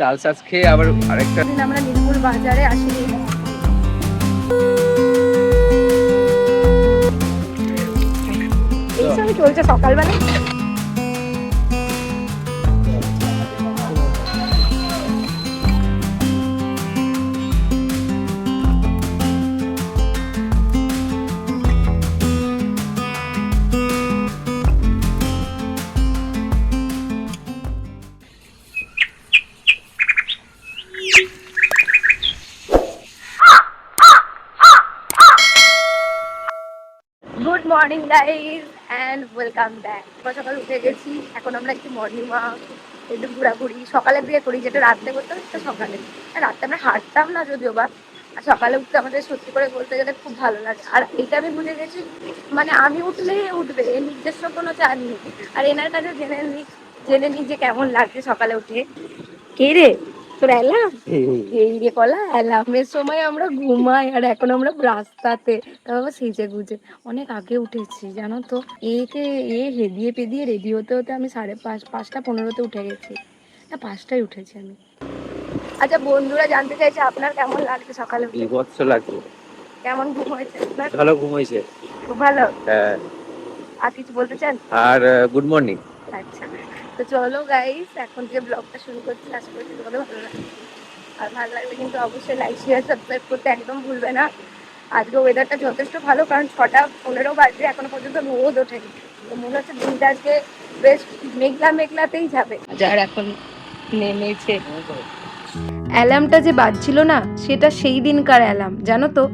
ডাল শাঁস খেয়ে আবার আরেকটা দিন আমরা নির্মূল বাজারে আসি এই চলছে সকালবেলা। Good morning guys and welcome back সকাল সকাল উঠে গেছি, এখন আমরা একটু মর্নিং ওয়াক একটু ঘোরাঘুরি। সকালের দিকে করি, যেটা রাত্রে করতে হবে সেটা সকালে। রাত্রে আমরা হাঁটতাম না যদিও বা, আর সকালে উঠতে আমাদের সত্যি করে বলতে গেলে খুব ভালো লাগে। আর এটা আমি বুঝে গেছি মানে আমি উঠলেই উঠবে, এর নিজস্ব কোনো চার নেই। আর এনার কাছে জেনে নি, জেনে নিই যে কেমন লাগছে সকালে উঠে। কে রে? তোর অ্যালার্ম এই। রে কলা অ্যালার্মের সময় আমরা ঘুমাই আর এখন আমরা রাস্তাতে। তাও সেজে গুজে। অনেক আগে উঠেছি জানো তো? একে এ হেদিয়ে পেদিয়ে রেডি হতে হতে আমি সাড়ে পাঁচ পাঁচটা পনেরোতে উঠে গেছি। না পাঁচটায় উঠেছি আমি। আচ্ছা বন্ধুরা জানতে চাইছে আপনার কেমন লাগছে সকালে বিভৎস লাগছে। কেমন ঘুম হয়েছে আপনার? ভালো ঘুম হয়েছে খুব ভালো? হ্যাঁ, আর কিছু বলতে চান? আর গুড মর্নিং আচ্ছা। তো চলো গাইস এখন যে ব্লগটা শুরু করছি। আশা করছি তোমাদের ভালো লাগবে। আর ভালো লাগলে কিন্তু অবশ্যই লাইক শেয়ার সাবস্ক্রাইব করতে একদম ভুলবে না। আজকে ওয়েদারটা যথেষ্ট ভালো কারণ ছটা পনেরো বাজে এখনও পর্যন্ত রোদ ওঠেনি। তো মনে হচ্ছে দিনটা আজকে বেশ মেঘলা মেঘলাতেই যাবে। যার এখন নেমেছে। অ্যালার্মটা যে বাজছিল না সেটা সেই দিনকার অ্যালার্ম জানো তো?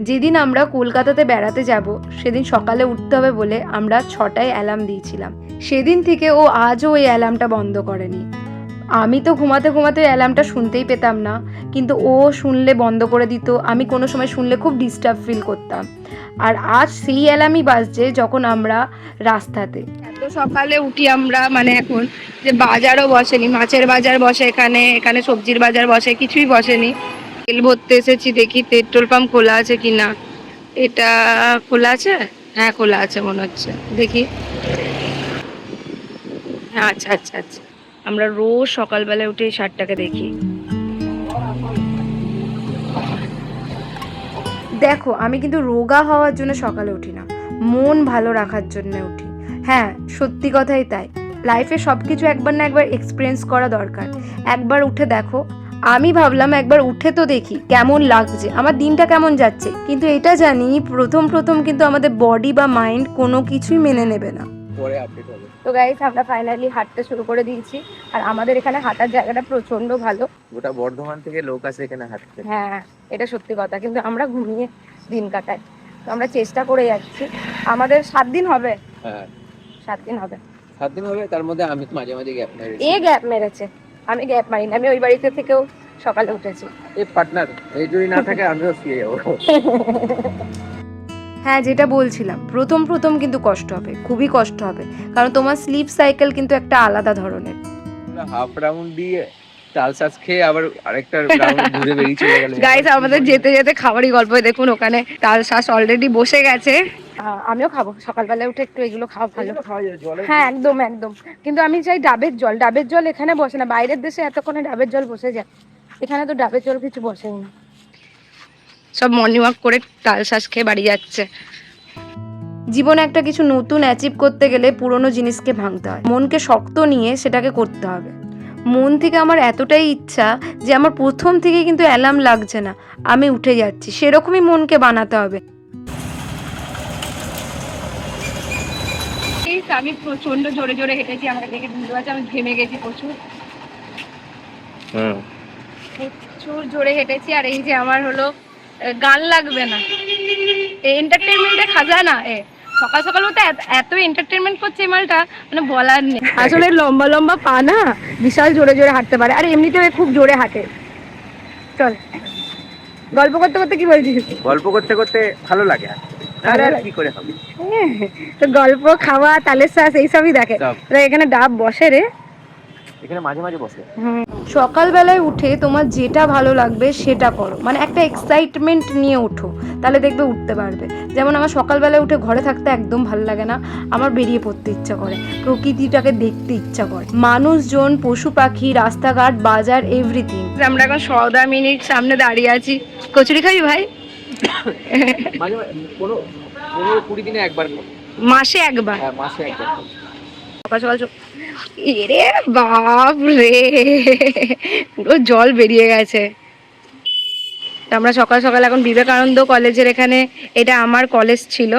যেদিন আমরা কলকাতাতে বেড়াতে যাব, সেদিন সকালে উঠতে হবে বলে আমরা ছটায় অ্যালার্ম দিয়েছিলাম। সেদিন থেকে ও আজও ওই অ্যালার্মটা বন্ধ করেনি। আমি তো ঘুমাতে ঘুমাতে ওই অ্যালার্মটা শুনতেই পেতাম না, কিন্তু ও শুনলে বন্ধ করে দিত। আমি কোনো সময় শুনলে খুব ডিস্টার্ব ফিল করতাম। আর আজ সেই অ্যালার্মই বাজছে যখন আমরা রাস্তাতে। এত সকালে উঠি আমরা মানে এখন যে বাজারও বসেনি, মাছের বাজার বসে এখানে এখানে সবজির বাজার বসে, কিছুই বসেনি। তেল ভরতে এসেছি, দেখি পেট্রোল পাম্প খোলা আছে কি না এটা খোলা আছে? হ্যাঁ খোলা আছে মনে হচ্ছে। দেখি। হ্যাঁ আচ্ছা আচ্ছা আচ্ছা। আমরা রোজ সকালবেলায় উঠে এই শার্টটাকে দেখি। দেখো, আমি কিন্তু রোগা হওয়ার জন্য সকালে উঠি না। মন ভালো রাখার জন্য উঠি। হ্যাঁ সত্যি কথাই তাই। লাইফে সব কিছু একবার না একবার এক্সপিরিয়েন্স করা দরকার। একবার উঠে দেখো আমি ভাবলাম একবার উঠে তো দেখি কেমন লাগছে। আমার দিনটা কেমন যাচ্ছে? কিন্তু এটা জানি প্রথম প্রথম কিন্তু আমাদের বডি বা মাইন্ড কোনো কিছুই মেনে নেবে না। পরে আপডেট হবে। তো গাইস আমরা ফাইনালি হাঁটতে শুরু করে দিয়েছি। আর আমাদের এখানে হাঁটার জায়গাটা প্রচণ্ড ভালো। গোটা বর্ধমান থেকে লোক আসে এখানে হাঁটতে। হ্যাঁ এটা সত্যি কথা। কিন্তু আমরা ঘুমিয়ে দিন কাটাই। তো আমরা চেষ্টা করে যাচ্ছি। আমাদের সাত দিন হবে। হ্যাঁ। সাত দিন হবে। সাত দিন হবে তার মধ্যে আমি মাঝে মাঝে গ্যাপ নেই এ গ্যাপ মেরেছে। আমি গ্যাপ মারিনি আমি ওই বাড়িতে থেকেও সকালে উঠেছি। এই পার্টনার এই যদি না থাকে আমিও শুয়ে যাব হ্যাঁ যেটা বলছিলাম প্রথম প্রথম কিন্তু কষ্ট হবে খুবই কষ্ট হবে কারণ তোমার স্লিপ সাইকেল কিন্তু একটা আলাদা ধরনের। হাফ রাউন্ড দিয়ে ডাল শাঁস খেয়ে আবার আরেকটা রাউন্ড ঘুরে বেরিয়ে চলে গেলে গাইস আমাদের যেতে যেতে খাবারই গল্প দেখুন ওখানে তাল শ্বাস অলরেডি বসে গেছে। আমিও খাব। সকালবেলায় উঠে একটু এগুলো খাওয়া ভালো। হ্যাঁ একদম একদম। কিন্তু আমি চাই ডাবের জল। ডাবের জল এখানে বসে না। বাইরের দেশে এতক্ষণে ডাবের জল বসে যায়। এখানে তো ডাবের জল কিছু বসেই না। সব মর্নিং ওয়াক করে তাল শ্বাস খেয়ে বাড়ি যাচ্ছে। জীবনে একটা কিছু নতুন অ্যাচিভ করতে গেলে পুরনো জিনিসকে ভাঙতে হয়। মনকে শক্ত নিয়ে সেটাকে করতে হবে। মন থেকে আমার এতটাই ইচ্ছা যে আমার প্রথম থেকে কিন্তু অ্যালার্ম লাগছে না। আমি উঠে যাচ্ছি। সেরকমই মনকে বানাতে হবে। আমি প্রচণ্ড জোরে জোরে হেঁটেছি আমাকে দেখে বুঝতে পারছি আমি ঘেমে গেছি প্রচুর। প্রচুর জোরে হেঁটেছি আর এই যে আমার হলো গান লাগবে না। এন্টারটেনমেন্টে খাজানা এ সকাল সকাল মতো এত এন্টারটেনমেন্ট করছে মালটা মানে বলার নেই। আসলে লম্বা লম্বা পা না বিশাল জোরে জোরে হাঁটতে পারে আর এমনিতেও এ খুব জোরে হাঁটে। চল গল্প করতে করতে কি বলছিস? গল্প করতে করতে ভালো লাগে ভালো আর। লাগে। কি করে হবে? তো গল্প খাওয়া তালের শ্বাস এইসবই দেখে। এখানে ডাব বসে রে। এখানে মাঝে মাঝে বসে। সকালবেলায় উঠে তোমার যেটা ভালো লাগবে সেটা করো। মানে একটা এক্সাইটমেন্ট নিয়ে ওঠো তাহলে দেখবে উঠতে পারবে। যেমন আমার সকালবেলায় উঠে ঘরে থাকতে একদম ভালো লাগে না। আমার বেরিয়ে পড়তে ইচ্ছা করে। প্রকৃতিটাকে দেখতে ইচ্ছা করে। মানুষজন পশু পাখি রাস্তাঘাট বাজার এভরিথিং আমরা এখন সৌদা মিনিট সামনে দাঁড়িয়ে আছি। কচুরি খাবি ভাই? মাঝে মাঝে কোনো পনেরো কুড়ি দিনে একবার মাসে একবার। হ্যাঁ, মাসে একবার সকাল সকাল এরে বাপ রে। পুরো জল বেরিয়ে গেছে। তো আমরা সকাল সকাল এখন বিবেকানন্দ কলেজের এখানে এটা আমার কলেজ ছিল।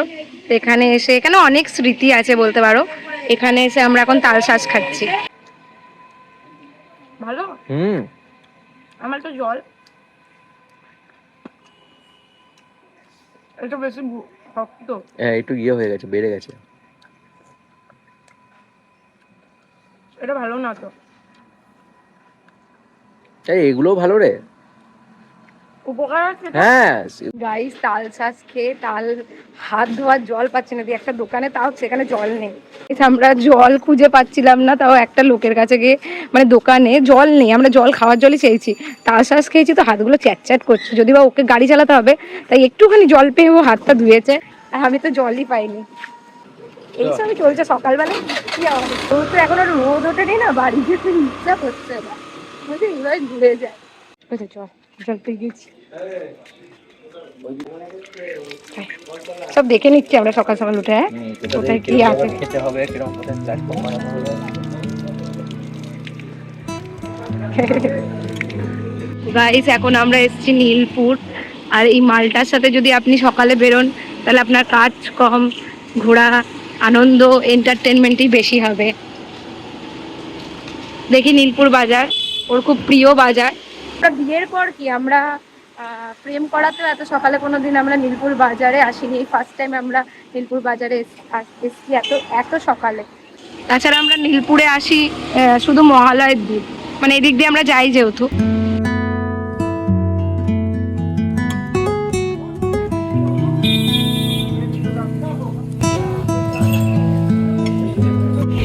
এখানে এসে এখানে অনেক স্মৃতি আছে বলতে পারো। এখানে এসে আমরা এখন তাল শ্বাস খাচ্ছি। ভালো? হুম। আমার তো জল এটা বেশি শক্ত। হ্যাঁ একটু ইয়ে হয়ে গেছে বেড়ে গেছে। এটা ভালো না তো। এই এগুলোও ভালো রে। উপকার আছে হ্যাঁ। গাইস তাল খেয়ে তাল হাত ধোয়ার জল পাচ্ছি না। দিয়ে একটা দোকানে তাও সেখানে জল নেই। আমরা জল খুঁজে পাচ্ছিলাম না তাও একটা লোকের কাছে গিয়ে মানে দোকানে জল নেই। আমরা জল খাওয়ার জলই চেয়েছি। তাল খেয়েছি তো হাতগুলো চ্যাট করছে। যদি বা ওকে গাড়ি চালাতে হবে তাই একটুখানি জল পেয়ে ও হাতটা ধুয়েছে। আর আমি তো জলই পাইনি। এই এইসবই চলছে সকালবেলা। কি তো এখন আর রোদ ওঠেনি না বাড়ি যেতে ইচ্ছা করছে। না ঘুরে যায় চল জল পেয়ে গেছি। সব দেখে নিচ্ছি আমরা সকাল সকাল উঠে হ্যাঁ? কোথায় কি আছে? খেতে হবে কীরকম কোথায় প্ল্যাটফর্ম বানানো হবে গাইস এখন আমরা এসেছি নীলপুর আর এই মালটার সাথে যদি আপনি সকালে বেরোন তাহলে আপনার কাজ কম ঘোরা আনন্দ এন্টারটেনমেন্টই বেশি হবে। দেখি নীলপুর বাজার ওর খুব প্রিয় বাজার। বিয়ের পর কি আমরা প্রেম করাতেও এত সকালে কোনো দিন আমরা নীলপুর বাজারে আসিনি। এই ফার্স্ট টাইম আমরা নীলপুর বাজারে এস- এসেছি এত এত সকালে। তাছাড়া আমরা নীলপুরে আসি শুধু মহালয়ের দিন। মানে এদিক দিয়ে আমরা যাই যেহেতু।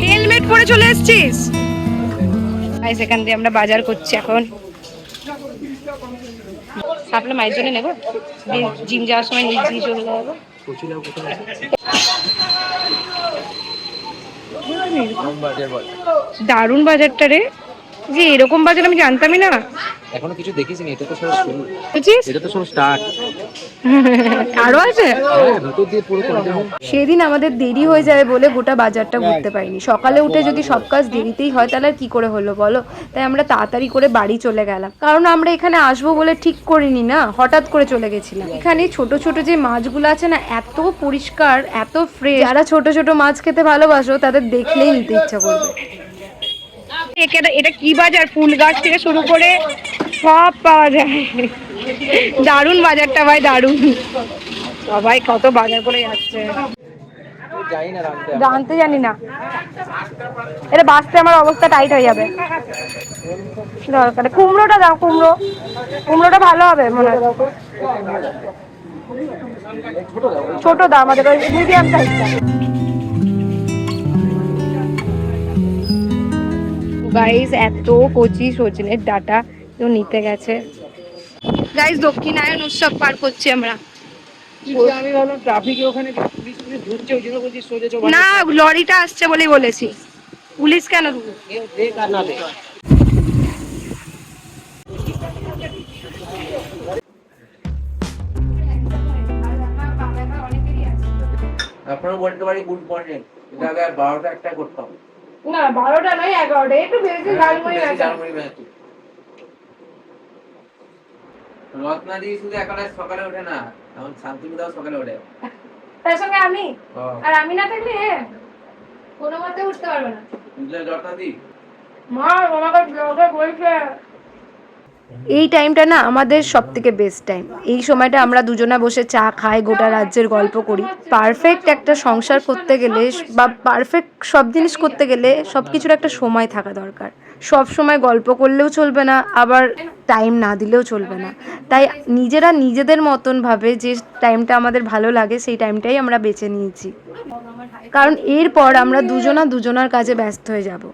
হেলমেট পরে চলে এসেছিস? সেখান দিয়ে আমরা বাজার করছি এখন। আপনার মায়ের জন্য নেব। জিম যাওয়ার সময় নিয়ে দিয়ে চলে যাব দারুণ বাজারটা রে। যে এরকম বাজার আমি জানতামই না। এখনও কিছু দেখিসনি এটা তো সব শুরু এটা তো সব স্টার্ট আরও আছে? হ্যাঁ দিয়ে পুরো সেদিন আমাদের দেরি হয়ে যাবে বলে গোটা বাজারটা ঘুরতে পারিনি। সকালে উঠে যদি সব কাজ দেরিতেই হয় তাহলে আর কি করে হলো বলো? তাই আমরা তাড়াতাড়ি করে বাড়ি চলে গেলাম। কারণ আমরা এখানে আসব বলে ঠিক করিনি না হঠাৎ করে চলে গেছিলাম। এখানে ছোট ছোট যে মাছগুলো আছে না এত পরিষ্কার এত ফ্রেশ যারা ছোট ছোট মাছ খেতে ভালোবাসো তাদের দেখলেই নিতে ইচ্ছা করবে। এটা এটা কি বাজার? ফুল গাছ থেকে শুরু করে সব পাওয়া যায়। দারুণ বাজারটা ভাই, দারুণ। সবাই কত বাজার করে যাচ্ছে। জানতে জানি না। এটা বাঁচতে আমার অবস্থা টাইট হয়ে যাবে। দরকার। কুমড়োটা দাও, কুমড়ো। কুমড়োটা ভালো হবে মনে হয়। ছোট দাও আমাদের, ওই মিডিয়াম সাইজটা গাইস এত কচি সজনের ডাটা। কেউ নিতে গেছে। গাইস দক্ষিণায়ন উৎসব পার করছি আমরা। আমি ভাবলাম ট্রাফিকে ওখানে পুলিশ পুলিশ ধরছে ওই জন্য বলছি সোজা চো না লরিটা আসছে বলেই বলেছি। পুলিশ কেন বলতে পারি গুড মর্নিং এটা আগে বারোটা একটা করতাম। না বারোটা নয় এগারোটা। একটু বেশি ঝালমুড়ি বেশি আছে ঝালমুড়ি বানাচ্ছি। রত্না দি শুধু এখন সকালে ওঠে না এখন শান্তিনিদাও সকালে ওঠে। তার সঙ্গে আমি? আর আমি না থাকলে কোনো মতে উঠতে পারবে না। রত্নাদি মা আমাকে ব্লগে বলছে। এই টাইমটা না আমাদের সব থেকে বেস্ট টাইম এই সময়টা আমরা দুজনা বসে চা খাই, গোটা রাজ্যের গল্প করি। পারফেক্ট একটা সংসার করতে গেলে বা পারফেক্ট সব জিনিস করতে গেলে সব কিছুর একটা সময় থাকা দরকার। সব সময় গল্প করলেও চলবে না, আবার টাইম না দিলেও চলবে না। তাই নিজেরা নিজেদের মতন ভাবে যে টাইমটা আমাদের ভালো লাগে, সেই টাইমটাই আমরা বেছে নিয়েছি। কারণ এরপর আমরা দুজনা দুজনার কাজে ব্যস্ত হয়ে যাব।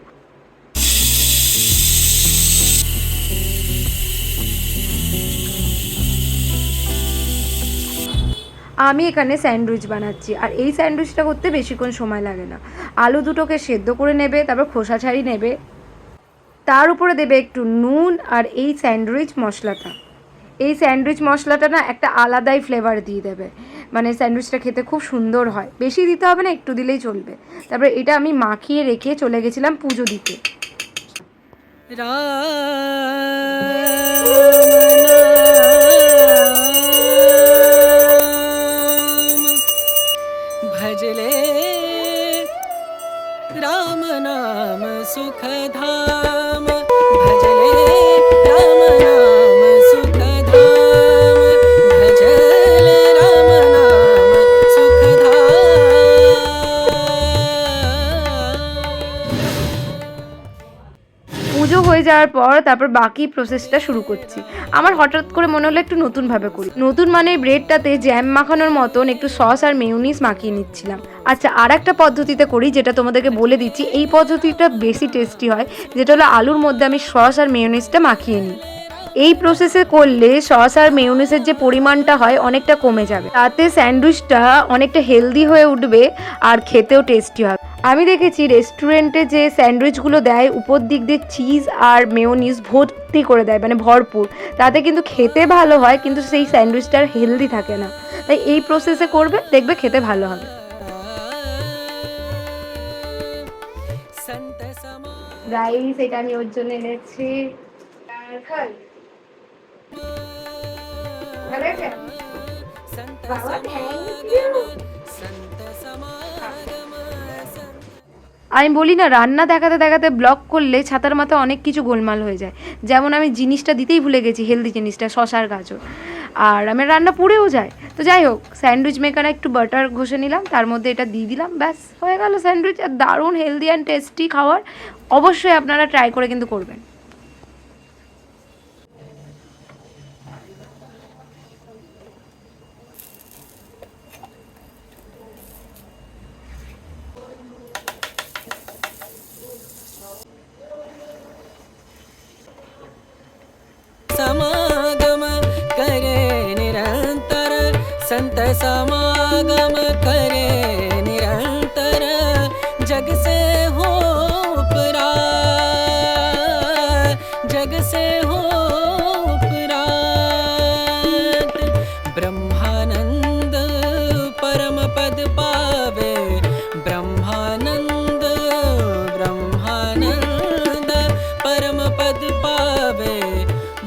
আমি এখানে স্যান্ডউইচ বানাচ্ছি। আর এই স্যান্ডউইচটা করতে বেশিক্ষণ সময় লাগে না। আলু দুটোকে সেদ্ধ করে নেবে, তারপর খোসা ছাড়ি নেবে। তার উপরে দেবে একটু নুন আর এই স্যান্ডউইচ মশলাটা। এই স্যান্ডউইচ মশলাটা না একটা আলাদাই ফ্লেভার দিয়ে দেবে। মানে স্যান্ডউইচটা খেতে খুব সুন্দর হয়। বেশি দিতে হবে না, একটু দিলেই চলবে। তারপরে এটা আমি মাখিয়ে রেখে চলে গেছিলাম পুজো দিতে। राम सुखधा পুজো হয়ে যাওয়ার পর তারপর বাকি প্রসেসটা শুরু করছি। আমার হঠাৎ করে মনে হলো একটু নতুনভাবে করি। নতুন মানে ব্রেডটাতে জ্যাম মাখানোর মতন একটু সস আর মেয়োনিজ মাখিয়ে নিচ্ছিলাম। আচ্ছা আর একটা পদ্ধতিতে করি যেটা তোমাদেরকে বলে দিচ্ছি। এই পদ্ধতিটা বেশি টেস্টি হয়, যেটা হলো আলুর মধ্যে আমি সস আর মেয়োনিজটা মাখিয়ে নিই। এই প্রসেসে করলে সস আর মেয়োনিজের যে পরিমাণটা হয় অনেকটা কমে যাবে। তাতে স্যান্ডউইচটা অনেকটা হেলদি হয়ে উঠবে আর খেতেও টেস্টি হবে। আমি দেখেছি রেস্টুরেন্টে যে স্যান্ডউইচগুলো দেয়, উপর দিক দিয়ে চিজ আর মেয়োনিজ ভর্তি করে দেয় মানে ভরপুর। তাতে কিন্তু খেতে ভালো হয়, কিন্তু সেই স্যান্ডউইচটা আর হেলদি থাকে না। তাই এই প্রসেসে করবে, দেখবে খেতে ভালো হবে। রাইস এটা আমি ওর জন্য এনেছি। ভালো থ্যাংক ইউ আমি বলি না, রান্না দেখাতে দেখাতে ব্লক করলে ছাতার মাথায় অনেক কিছু গোলমাল হয়ে যায়। যেমন আমি জিনিসটা দিতেই ভুলে গেছি হেলদি জিনিসটা, শশার গাজর। আর আমার রান্না পুড়েও যায়। তো যাই হোক স্যান্ডউইচ মেকারে একটু বাটার ঘষে নিলাম, তার মধ্যে এটা দিয়ে দিলাম, ব্যাস, হয়ে গেল স্যান্ডউইচ আর দারুণ হেলদি অ্যান্ড টেস্টি খাওয়ার। অবশ্যই আপনারা ট্রাই করে কিন্তু করবেন। जग से हो उपरात ब्रह्मानंद परम पद पावे ब्रह्मानंद ब्रह्मानंद परम पद पावे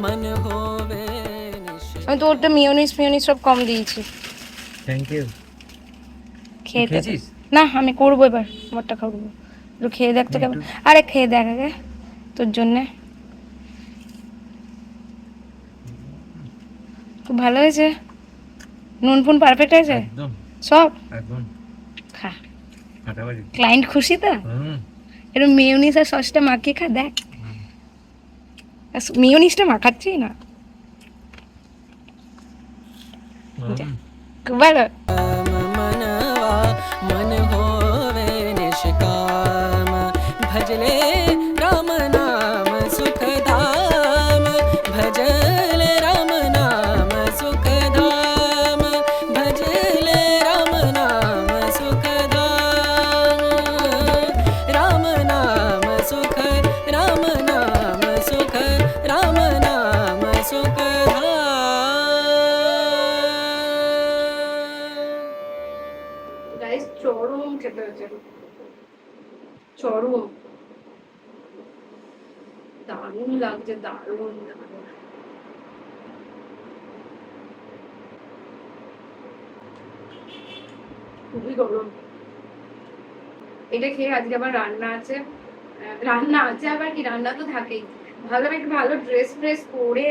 मन होवे निश्चय আমি তো ওটা মিওনিস মিওনিস সব কম দিয়েছি থ্যাংক ইউ খেয়ে দেখ। খেয়েছিস না আমি করবো এবার আমারটা খাবো একটু খেয়ে দেখ তো কেমন আরে খেয়ে দেখ আগে তোর জন্যে খুব ভালো হয়েছে। নুন ফুন পারফেক্ট হয়েছে? সব? একদম। খা। ক্লায়েন্ট খুশি তো? এরকম মেয়নিস আর সসটা মাখিয়ে খা দেখ। মেয়নিসটা মাখাচ্ছি না। খুব ভালো। দারুণ লাগছে, দারুণ। খুবই গরম। এটা খেয়ে আজকে আবার রান্না আছে। রান্না আছে আবার কি? রান্না তো থাকেই। ভালো একটু ভালো ড্রেস ফ্রেস পরে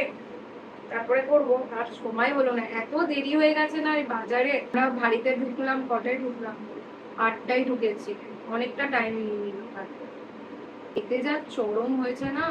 তারপরে করব, আর সময় হলো না। এত দেরি হয়ে গেছে না বাজারে। আমরা বাড়িতে ঢুকলাম, কটায় ঢুকলাম? আটটায় ঢুকেছি। অনেকটা টাইম নিয়ে নিল। এতে যা চরম হয়েছে না?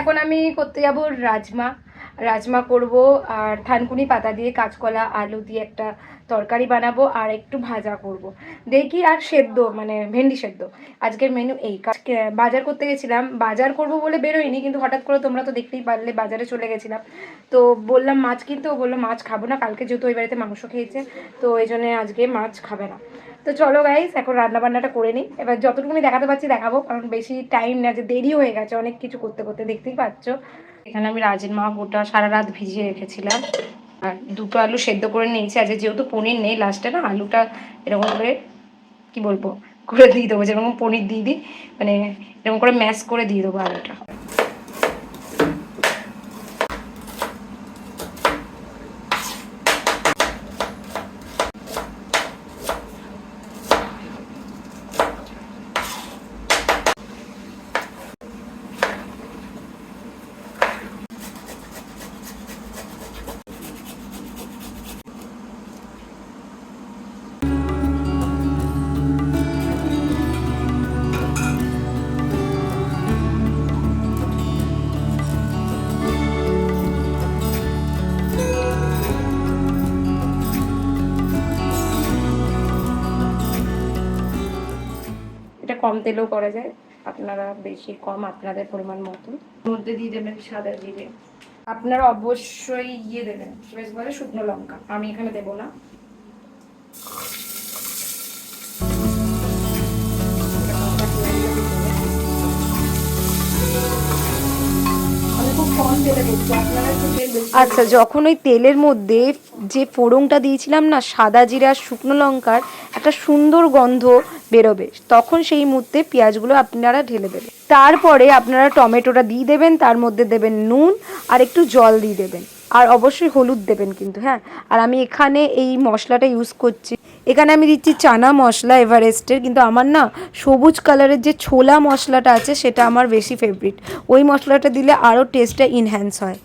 এখন আমি করতে যাব রাজমা। রাজমা করব আর থানকুনি পাতা দিয়ে কাঁচকলা, আলু দিয়ে একটা তরকারি বানাবো আর একটু ভাজা করব। দেখি আর সেদ্ধ মানে ভেন্ডি সেদ্ধ। আজকের মেনু এই। বাজার করতে গেছিলাম। বাজার করব বলে বেরোয়নি, কিন্তু হঠাৎ করে তোমরা তো দেখতেই পারলে বাজারে চলে গেছিলাম। তো বললাম, মাছ কিনতে? বলল, মাছ খাব না, কালকে যেহেতু ওই বাড়িতে মাংস খেয়েছে, তো ওই জন্য আজকে মাছ খাবে না। তো চলো গাইস এখন রান্না বান্নাটা করে নিই। এবার যতটুকু আমি দেখাতে পারছি দেখাবো, কারণ বেশি টাইম না, যে দেরি হয়ে গেছে, অনেক কিছু করতে করতে দেখতেই পাচ্ছ। এখানে আমি রাজের মা গোটা সারা রাত ভিজিয়ে রেখেছিলাম। আর দুটো আলু সেদ্ধ করে নিয়েছি। আজকে যেহেতু পনির নেই লাস্টে না আলুটা এরকম করে, কি বলব, করে দিয়ে দেবো, যেরকম পনির দিয়ে দিই মানে এরকম করে ম্যাশ করে দিয়ে দেবো আলুটা। কম তেলেও করা যায়, আপনারা বেশি কম আপনাদের পরিমাণ মতো। মধ্যে দিয়ে দেবেন সাদা জিরে। আপনারা অবশ্যই ইয়ে দেবেন বেশ বলে শুকনো লঙ্কা। আমি এখানে দেবো না। আচ্ছা যখন ওই তেলের মধ্যে যে ফোড়নটা দিয়েছিলাম না, সাদা জিরা, শুকনো লঙ্কার, একটা সুন্দর গন্ধ বেরোবে। তখন সেই মুহূর্তে পেঁয়াজগুলো আপনারা ঢেলে দেবেন। তারপরে আপনারা টমেটোটা দিয়ে দেবেন, তার মধ্যে দেবেন নুন আর একটু জল দিয়ে দেবেন। আর অবশ্যই হলুদ দেবেন কিন্তু হ্যাঁ। আর আমি এখানে এই মশলাটা ইউজ করছি। এখানে আমি দিচ্ছি চানা মশলা এভারেস্টের, কিন্তু আমার না সবুজ কালারের যে ছোলা মশলাটা আছে, সেটা আমার বেশি ফেভারিট ওই মশলাটা দিলে আরও টেস্টটা ইনহ্যান্স হয়।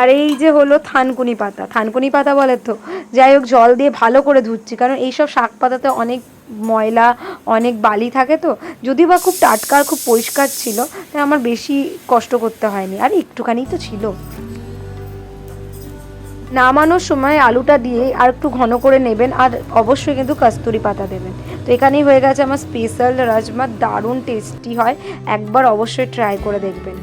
আর এই যে হলো থানকুনি পাতা। থানকুনি পাতা বলে তো, যাই হোক, জল দিয়ে ভালো করে ধুচ্ছি, কারণ এইসব শাক পাতাতে অনেক ময়লা, অনেক বালি থাকে তো, যদিও বা খুব টাটকা, খুব পরিষ্কার ছিল, তাই আমার বেশি কষ্ট করতে হয়নি, আর একটুখানি তো ছিল। নামানোর সময় আলুটা দিয়ে আর একটু ঘন করে নেবেন, আর অবশ্যই কিন্তু কস্তুরি পাতা দেবেন। তো এখানেই হয়ে গেছে আমার স্পেশাল রাজমা দারুণ টেস্টি হয়, একবার অবশ্যই ট্রাই করে দেখবেন।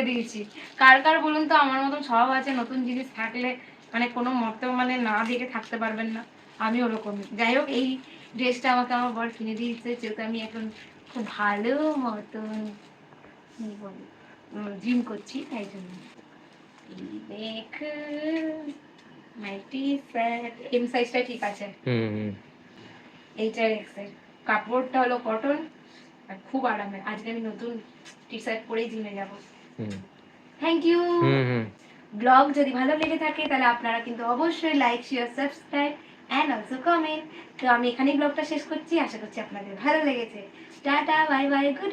খুলে দিয়েছি। কার কার বলুন তো আমার মতন স্বভাব আছে নতুন জিনিস থাকলে মানে কোনো মতে মানে না দেখে থাকতে পারবেন না। আমি ওরকমই। যাই হোক এই ড্রেসটা আমাকে আমার বর কিনে দিয়েছে যেহেতু আমি এখন খুব ভালো মতন জিম করছি তাই জন্য। দেখ এম সাইজটা ঠিক আছে। এইটা এক্সেল কাপড়টা হলো কটন আর খুব আরামের। আজকে আমি নতুন টি শার্ট পরেই জিমে যাব। থ্যাংক ইউ ব্লগ যদি ভালো লেগে থাকে তাহলে আপনারা কিন্তু অবশ্যই like share subscribe and also comment তো আমি এখানেই ব্লগটা শেষ করছি। আশা করছি আপনাদের ভালো লেগেছে। Tata bye bye good